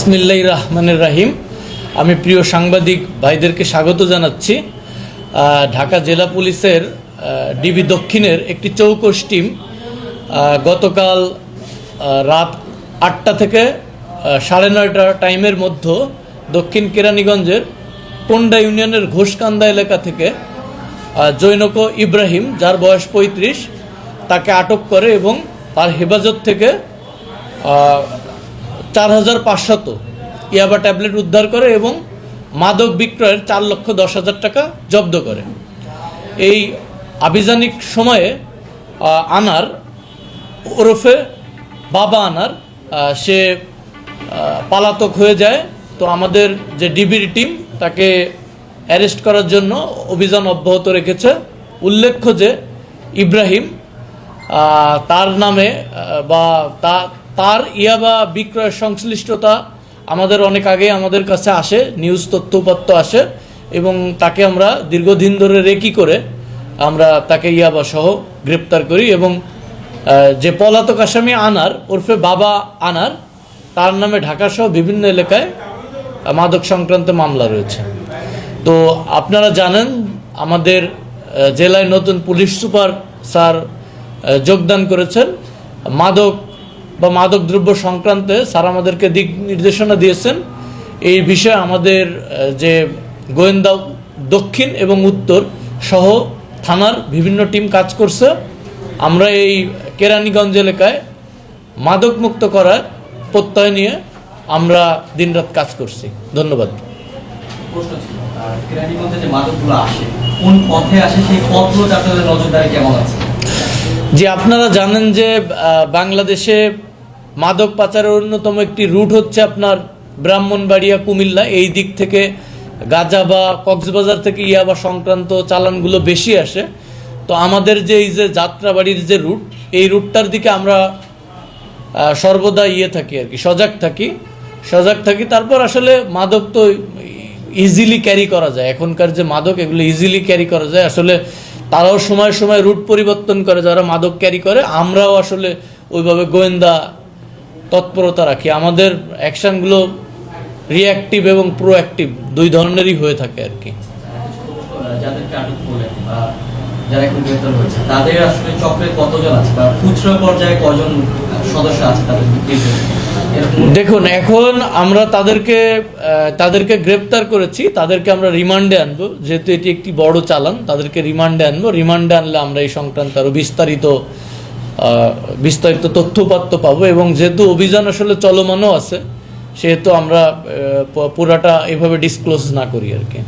বিসমিল্লাহ রহমানের রাহিম। আমি প্রিয় সাংবাদিক ভাইদেরকে স্বাগত জানাচ্ছি। ঢাকা জেলা পুলিশের ডিবি দক্ষিণের একটি চৌকস টিম গতকাল রাত আটটা থেকে সাড়ে নয়টা টাইমের মধ্যে দক্ষিণ কেরানীগঞ্জের কোন্ডা ইউনিয়নের ঘোষকান্দা এলাকা থেকে জৈনক ইব্রাহিম, যার বয়স পঁয়ত্রিশ, তাকে আটক করে এবং তার হেফাজত থেকে চার হাজার পাঁচশত ইয়াবা ট্যাবলেট উদ্ধার করে এবং মাদক বিক্রয়ের চার লক্ষ দশ হাজার টাকা জব্দ করে। এই আভিযানিক সময়ে আনার, ওরফে বাবা আনার সে পালাতক হয়ে যায়। তো আমাদের যে ডিবির টিম, তাকে অ্যারেস্ট করার জন্য অভিযান অব্যাহত রেখেছে। উল্লেখ্য যে ইব্রাহিম তার নামে বা তা- তার ইয়াবা বিক্রয়ের সংশ্লিষ্টতা আমাদের অনেক আগে আমাদের কাছে আসে, নিউজ তথ্যপত্র আসে, এবং তাকে আমরা দীর্ঘদিন ধরে রেকি করে আমরা তাকে ইয়াবা সহ গ্রেপ্তার করি এবং যে পলাতক আসামি আনার, ওরফে বাবা আনার, তার নামে ঢাকা সহ বিভিন্ন এলাকায় মাদক সংক্রান্ত মামলা রয়েছে। তো আপনারা জানেন, আমাদের জেলায় নতুন পুলিশ সুপার স্যার যোগদান করেছেন। মাদক বা মাদক দ্রব্য সংক্রান্তে স্যার আমাদেরকে দিক নির্দেশনা দিয়েছেন। এই বিষয়ে আমাদের যে গোয়েন্দা দক্ষিণ এবং উত্তর সহ থানার বিভিন্ন টিম কাজ করছে। আমরা এই কেরানীগঞ্জ এলাকায় মাদক মুক্ত করার প্রত্যয় নিয়ে আমরা দিনরাত কাজ করছি। ধন্যবাদ। যে আপনারা জানেন যে বাংলাদেশে মাদক পাচারের অন্যতম একটি রুট হচ্ছে আপনার ব্রাহ্মণবাড়িয়া, কুমিল্লা। এই দিক থেকে গাজা বা কক্সবাজার থেকে ইয়াবা সংক্রান্ত চালানগুলো বেশি আসে। তো আমাদের যে এই যে যাত্রাবাড়ির যে রুট, এই রুটটার দিকে আমরা সর্বদা ইয়ে থাকি আর কি, সজাগ থাকি। সজাগ থাকি, তারপর আসলে মাদক তো ইজিলি ক্যারি করা যায়। এখনকার যে মাদক, এগুলো ইজিলি ক্যারি করা যায়। আসলে তারাও সময় সময় রুট পরিবর্তন করে, যারা মাদক ক্যারি করে, আমরাও আসলে ওইভাবে গোয়েন্দা তৎপরতা রাখি। আমাদের অ্যাকশনগুলো রিঅ্যাক্টিভ এবং প্রোঅ্যাক্টিভ দুই ধরনেরই হয়ে থাকে আর কি। যাদেরকে আটক করলেন বা যারা এখন গ্রেপ্তার হয়েছে তাদের আসলে চক্রে কতজন আছে বা খুচরা পর্যায়ে কজন সদস্য আছে তাদের দেখুন এখন আমরা তাদেরকে তাদেরকে গ্রেপ্তার করেছি তাদেরকে আমরা রিমান্ডে আনব। যেহেতু এটি একটি বড় চালান তাদেরকে রিমান্ডে আনব। রিমান্ডে আনলে আমরা এই সংক্রান্ত আরও বিস্তারিত বিস্তারিত তথ্যপাত্র পাবো এবং যেহেতু অভিযান আসলে চলমানও আছে, সেহেতু আমরা পুরাটা এভাবে ডিসক্লোজ না করি আর কি।